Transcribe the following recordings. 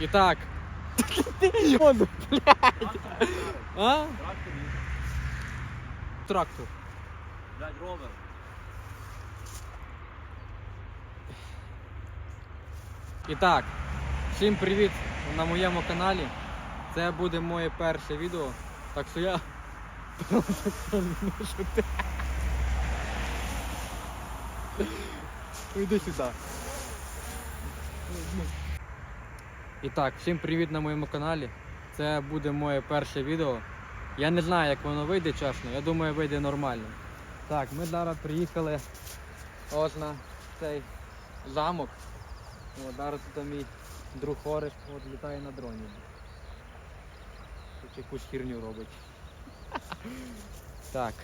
І так. А? Трактор. Блядь, ровер. І так, всім привіт на моєму каналі. Це буде моє перше відео. Так що я. Іди сюди. І так, всім привіт на моєму каналі. Це буде моє перше відео. Я не знаю, як воно вийде, чесно. Я думаю, вийде нормально. Так, ми зараз приїхали ось на цей замок. О, зараз тут мій друг Орест от літає на дроні. Тут якусь херню робить. Так.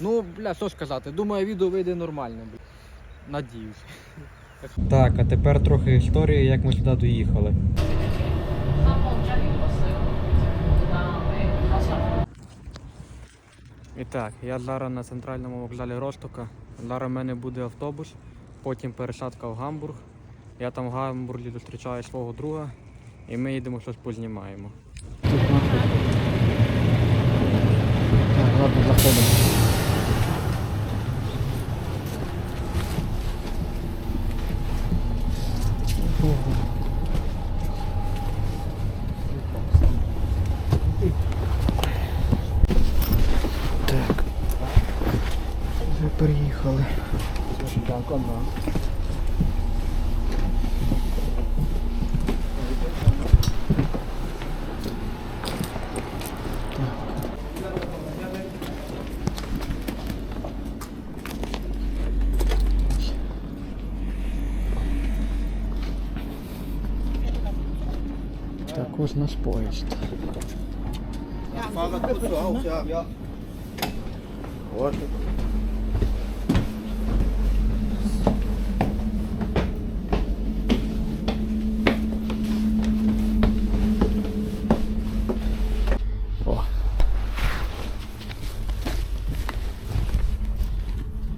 Ну, бля, що ж казати, думаю, відео вийде нормально, бля. Надіюсь. Так, а тепер трохи історії, як ми сюди доїхали. І так, я зараз на центральному вокзалі Ростока. Зараз в мене буде автобус, потім пересадка в Гамбург. Я там в Гамбурзі зустрічаю свого друга і ми їдемо щось познімаємо. Тут ладно, заходимо. Так. Вже приїхали. Так, ось наш поїзд. Fahrrad kurz du auch, ja. Ja. О.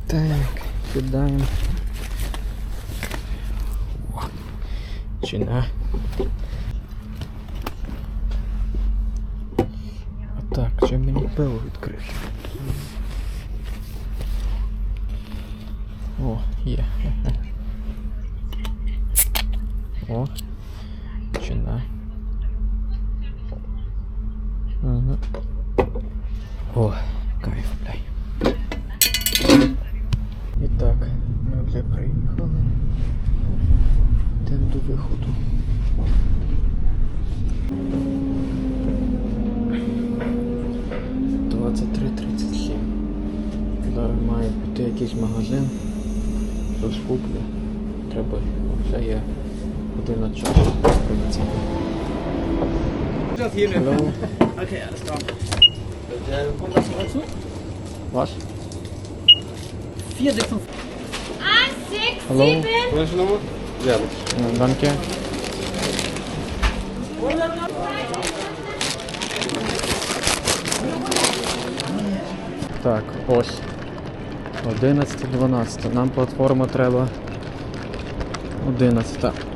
Так, сідаємо. О. Чина. А так, чи мені пиво відкрити? О, є. О, чина. Ага. О, кайф, бляй. І так, ми вже приїхали. Йдемо до виходу. Двадцять три тридцять сім. Зараз має бути якийсь магазин. Щось куплю. Треба, вже є година часу. Das hier Hello. Okay, alles klar. Äh, kommt das noch dazu? Was? 4, 6 und Eins, sechs, Hallo. sieben. Welche Nummer? Ja. Е, Данке. Так, ось. 11-12. Нам платформа треба 11.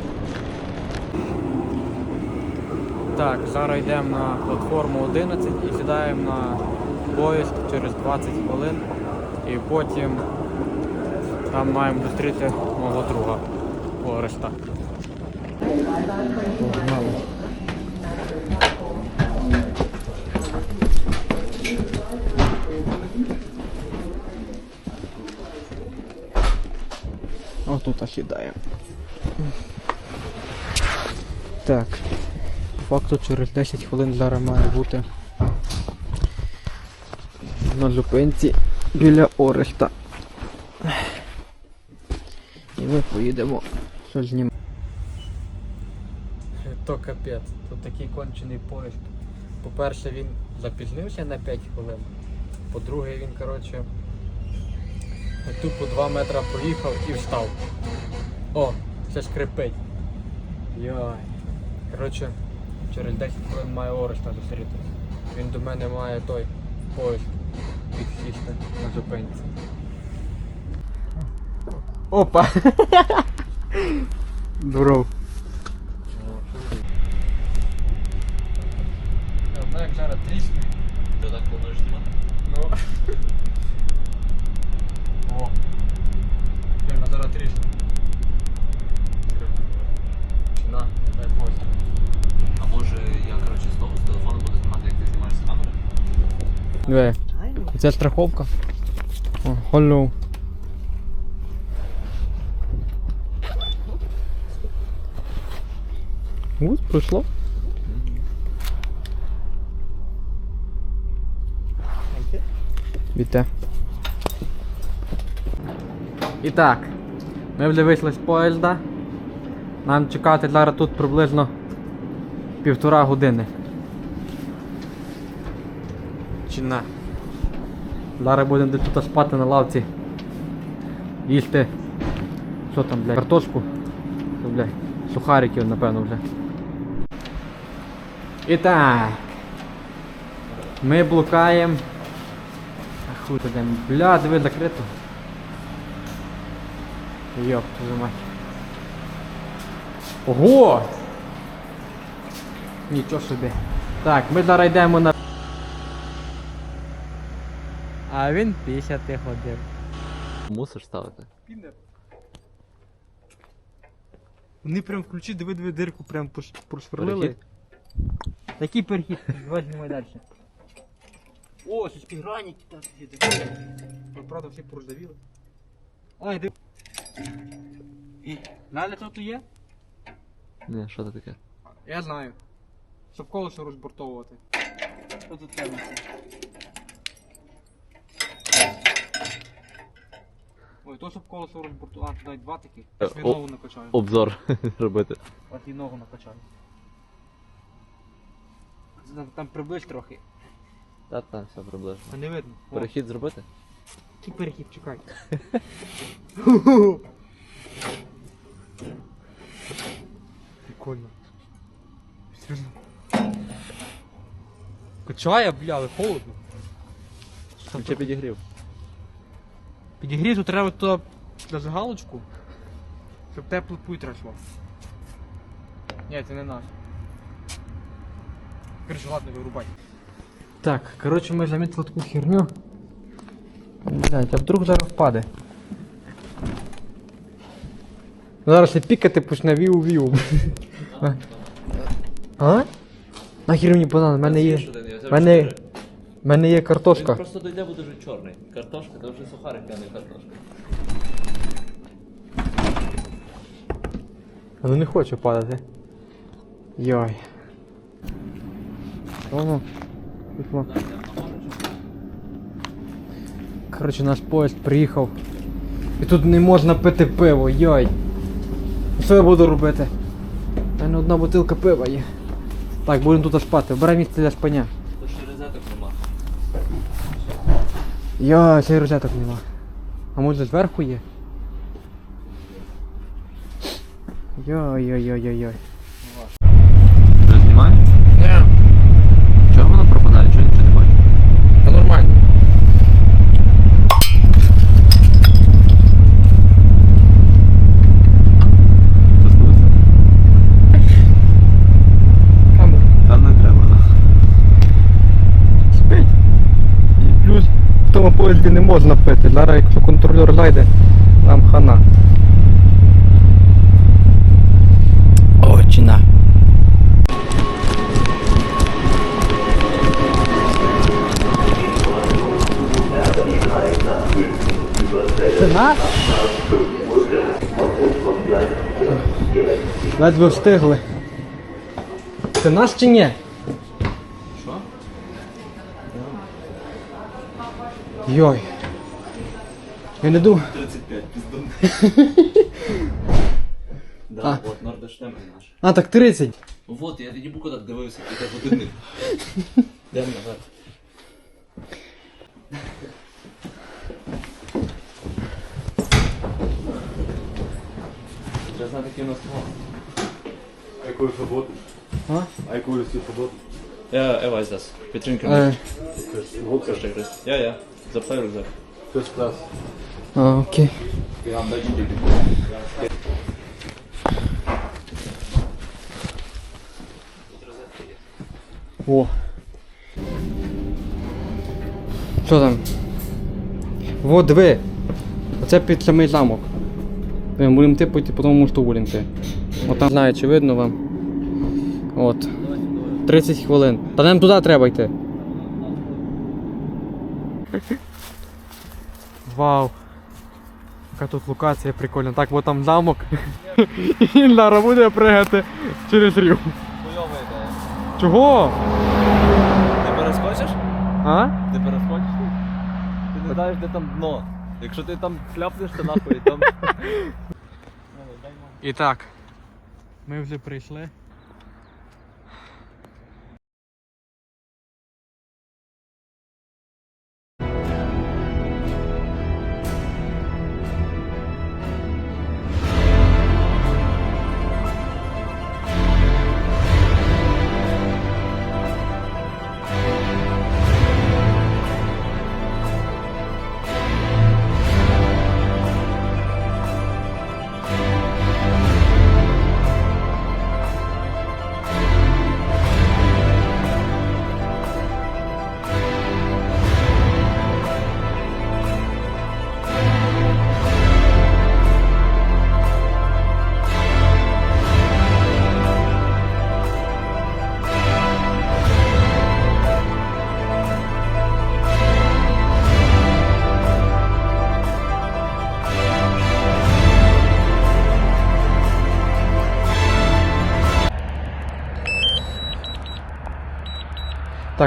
Так, зараз йдемо на платформу 11 і сідаємо на поїзд через 20 хвилин. І потім там маємо зустріти мого друга Ореста. Погнали. Отут сідаємо. Так. Факту через 10 хвилин зараз має бути на зупинці біля Ореста. І ми поїдемо щось знімати. То капець, тут такий кончений поїзд. По-перше, він запізнився на 5 хвилин. По-друге, він, коротше, тупо 2 метри проїхав і встав. О, це скрипить. Йой. Коротше, через 10 хвилин має Ореста зустрітися. Він до мене має той поїзд підсісти на зупинці. Опа! Здоров. знаю, як зараз трісне. Ти так плануєш знімати? Ну. О. Фірма зараз трісне. Чи на, дай поїзд. А може я, коротше, з того з телефону буду знімати, як ти знімаєш з камери? Диви. Це страховка. О, hello. Ось, пройшло. Віте. І так, ми вже вийшли з поїзда. Нам чекати зараз тут приблизно півтора години. Чи на? Зараз будемо тут спати на лавці. Їсти. Що там, блядь? Картошку. Що, блядь? Сухариків, напевно, вже. І так. Ми блукаємо. А хуй туди. Бля, диви закрито. Йоп, твою мать. Ого! Нічого собі. Так, ми зараз йдемо на. А він пісяти ходив. Мусиш ставити. Пінер. Вони прям включи, диви диви дирку, прям пош- просверлили. Перехід? Який перехід? Давай далі. О, щось підграніки там сидять. Правда, всі порождавіли. Ай, диви. Знаєте, що тут є? Ні, що це таке? Я знаю. Щоб колесо розбортовувати. Що тут треба? Ой, то щоб колесо розбортувати. А, туди два такі. Я Е, ногу накачаю. Обзор робити. От і ногу накачаю. Там, там приблизь трохи. Та та, все приблизно. А не видно. О, Перехід зробити? Який перехід, чекай. Прикольно. Серйозно. Качає, бля, але холодно. Ще підігрів. Підігрів, то треба туди на загалочку, щоб тепле повітря йшло. Ні, це не наш. Короче, ладно, вирубай. Так, короче, ми замітили таку херню. Блять, а вдруг зараз впаде. Зараз і пікати почне віу-віу. А? Нахер мені банан, в мене є. В мене, в мене є картошка. просто дойде, буде вже чорний. Картошка, це вже сухарик, а не картошка. Але не хочу падати. Йой. Воно. Пішло. Коротше, наш поїзд приїхав. І тут не можна пити пиво, йой. Ну, Що я буду робити? У мене одна бутилка пива є. Так, будемо тут спати. Обирай місце для спання. То ще розеток нема. Йой, цей розеток нема. А може зверху є? Йой-йой-йой-йой-йой. Вже знімає? Чого воно пропадає? Чого нічого не бачиш? Та нормально. Камеру. Та не треба. Спить. І плюс поїзді не можна пити. Зараз якщо контролер зайде, нам хана. Очина. Це наш? Ледве встигли. Це наш чи ні? Йой. Я не думаю. 35, піздун. Да, от Нордештем наш. А, так 30. Вот, я тоді куди дивився, ти так годинник. Йдемо назад. Треба знати, який у нас план. А якою суботу? А? А якою всі суботу? Ja, er weiß das. Wir trinken Е, Рука. Verstecktes. Ja, ja. Zapfeil gesagt. First class. а, окей. О. Що там? Во, диви. Оце під самий замок. Ми будемо йти, потім по тому мосту будемо йти. Знаю, чи видно вам. От. 30 хвилин. Та нам туди треба йти. Вау. Яка тут локація прикольна. Так, бо там замок. І Лара буде пригати через рів. Хуйова ідея. Чого? Ти перескочиш? А? Ти перескочиш? Ти не знаєш, де там дно. Якщо ти там кляпнеш, то нахуй там. І так. Ми вже прийшли.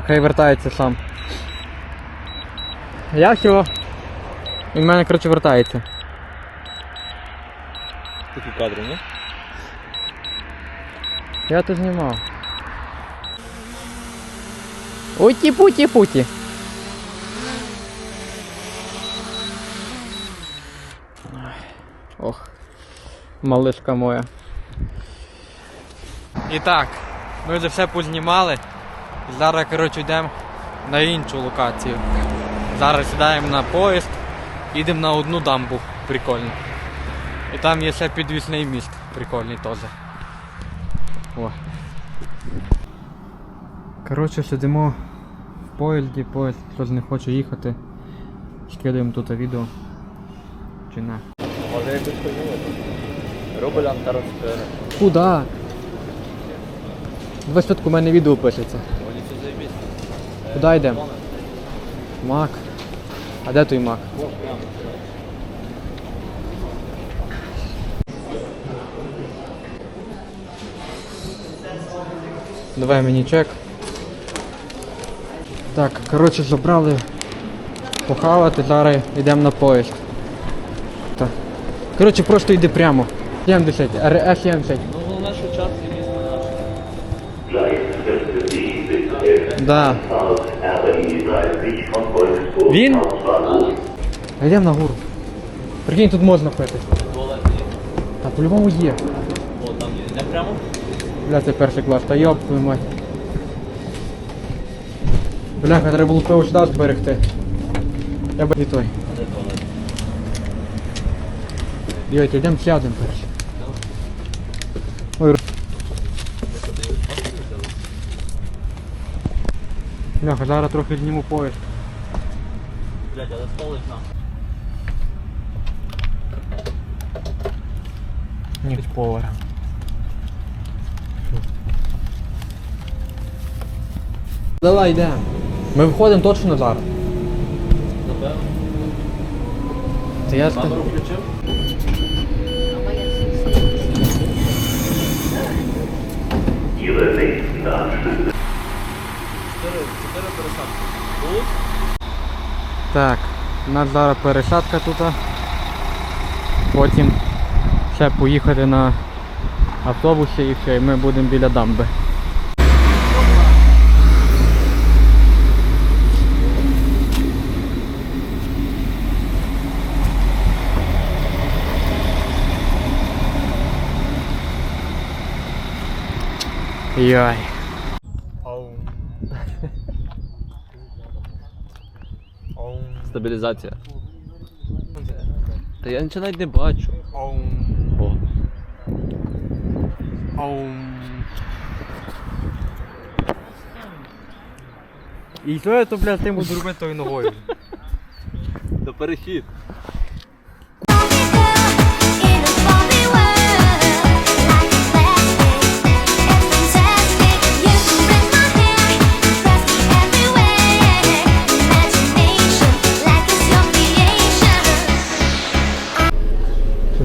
Хай вертається сам. Я все. Він в мене, коротше, вертається. Такі кадри, ні? Я то знімав. Уті путі путі. Ох, малишка моя. І так, ми вже все познімали. Зараз, коротше, йдемо на іншу локацію. Зараз сідаємо на поїзд, їдемо на одну дамбу прикольну. І там є ще підвісний міст прикольний теж. О. Коротше, сидимо в поїзді, поїзд хтось не хоче їхати. Скидаємо тут відео. Чи не? Може якось. Рубль антаросфери. Куда? Давай спочатку у мене відео пишеться. Куди йдемо? Мак. А де той мак? Давай мені чек. Так, коротше, забрали похавати, зараз йдемо на поїзд. Так. Коротше, просто йди прямо. 70, РС 70. Ну головне, що час і місце наше. Да. Він? Йдемо на гору. Прикинь, тут можна пити. Та по-любому є. О, там. Не прямо? Бля, це перший клас, та йоп твою мать. Бляха, треба було пиво сюди зберегти. Я б і той. Дивіться, йдемо сядемо перше. Бляха, зараз трохи зніму поїзд. Блять, але столик на. Ні, повара. Давай йдемо. Ми виходимо точно зараз. Напевно. Це я ж Камеру включив? Чотири, Нас зараз пересадка тут. Потім ще поїхати на автобусі і все, і ми будемо біля дамби. Йой. Стабілізація. Та я нічого навіть не бачу. О. І що я то, блядь, тим буду робити тою ногою? До перехід.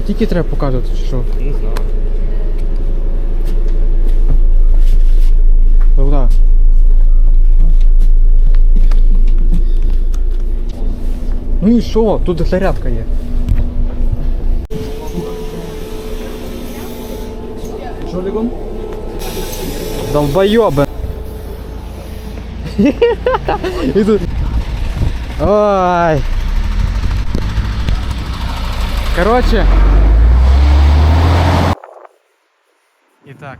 Що тільки треба показувати, чи що? Не знаю. Куда? Ну і що? Тут зарядка є. Що лігом? Долбойоби. І тут. Ой. Короче. так.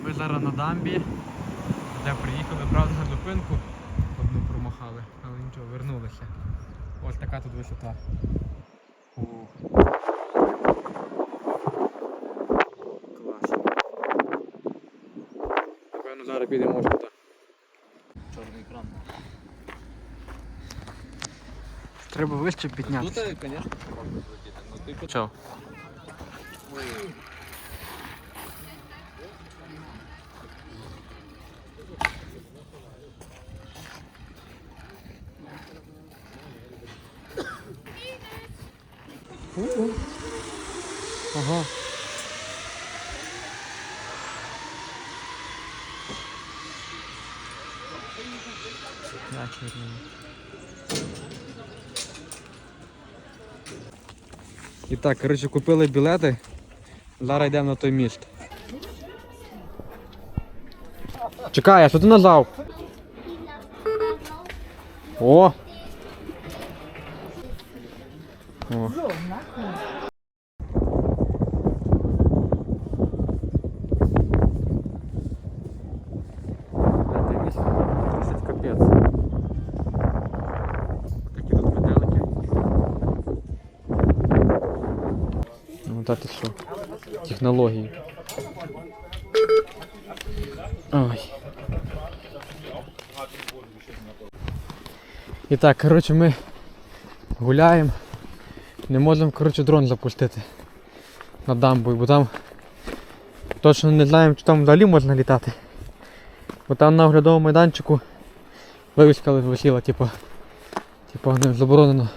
Ми зараз на дамбі, де приїхали, правда, на зупинку. Одну промахали, але нічого, вернулися. Ось така тут висота. Клас. Напевно, зараз підемо ось туди. Чорний екран. Треба вище піднятися. Тут, звісно, можна злетіти. Ну ти почав. І так, коротше, купили білети. Зараз йдемо на той міст. Чекай, а що ти нажав? О! О. П'ятий місяць, 30 капець. Такі тут метелики. Ну та що? Технології. Ой. І так, коротше, ми гуляємо. Не можемо, коротше, дрон запустити на дамбу, бо там точно не знаємо, чи там взагалі можна літати. Бо там на оглядовому майданчику вивіска висіла, типу, типу не заборонено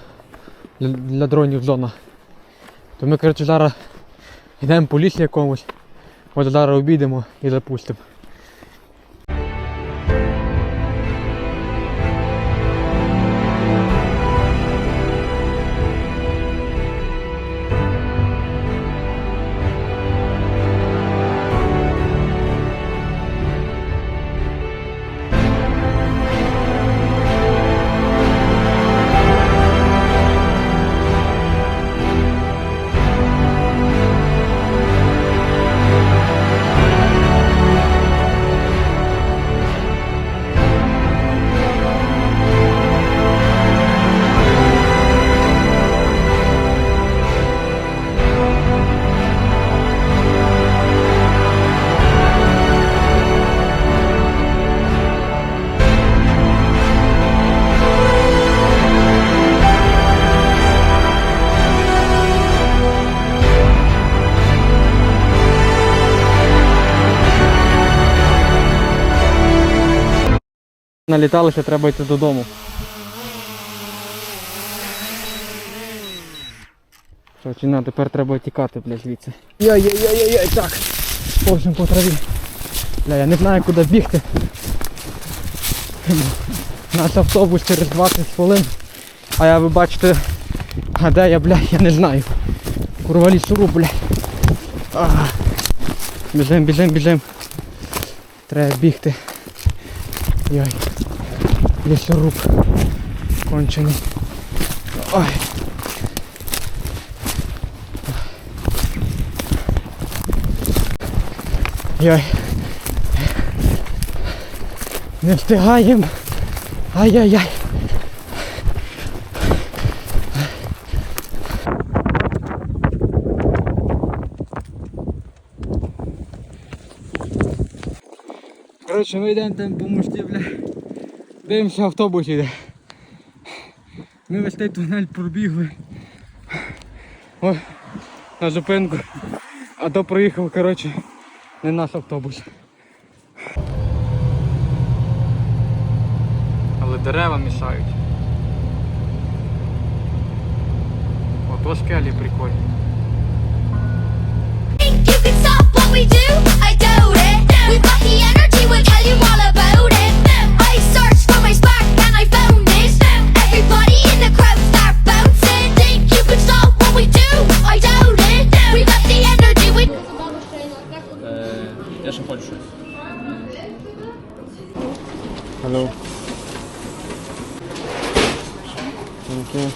для, для дронів зона. То ми, коротше, зараз йдемо по лісі якомусь, от зараз обійдемо і запустимо. Наліталися, треба йти додому. Що, чи на, тепер треба тікати, бля, звідси. Яй-яй-яй-яй, так. Повзем по траві. Бля, я не знаю, куди бігти. Наш автобус через 20 хвилин. А я ви бачите, а де я, бля, я не знаю. Курва лісору, бля. Біжим, біжим, біжим. Треба бігти. Яй. Лісоруб. Кончений. Ой. Яй. Не встигаємо. Ай-яй-яй. Коротше, йдемо там по мості, бля. Дивимося, автобус іде. Ми весь той тунель пробігли. О, на зупинку. А то проїхав, коротше, не наш автобус. Але дерева мішають. Ото скелі прикольні. Think you can stop what we do? I doubt it. Spark and I found it. Everybody in the crowd start bouncing. Think you can stop what we do? I doubt it. We got the energy, we. Е, я ще хочу щось. Hello. Окей.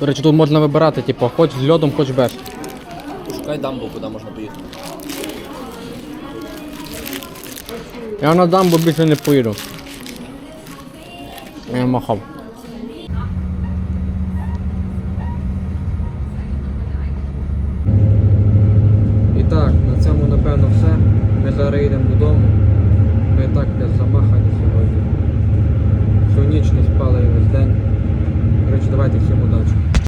До речі, тут можна вибирати, типу, хоч з льодом, хоч без. Шукай дамбу, куди можна поїхати. Я на дамбу більше не поїду. Я махав. І